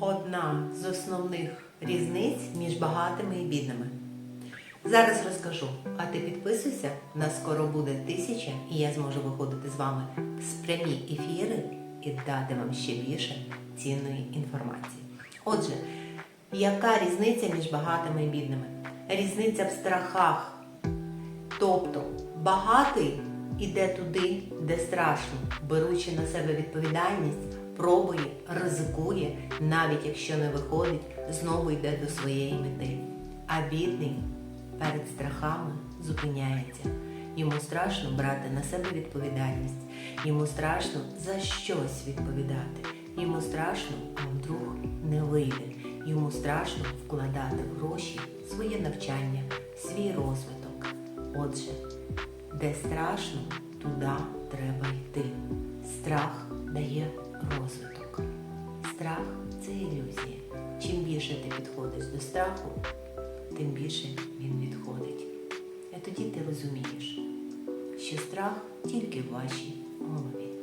одна з основних різниць між багатими і бідними. Зараз розкажу, а ти підписуйся, нас скоро буде тисяча, і я зможу виходити з вами з прямі ефіри і дати вам ще більше цінної інформації. Отже, яка різниця між багатими і бідними? Різниця в страхах. Тобто багатий іде туди, де страшно, беручи на себе відповідальність, пробує, ризикує, навіть якщо не виходить, знову йде до своєї мети. А бідний перед страхами зупиняється. Йому страшно брати на себе відповідальність, йому страшно за щось відповідати, йому страшно, а вдруг не вийде. Йому страшно вкладати в гроші своє навчання, свій розвиток. Отже, де страшно, туди треба йти. Страх дає розвиток. Страх це ілюзія. Чим більше ти підходиш до страху, тим більше він відходить. А тоді ти розумієш, що страх тільки в вашій голові.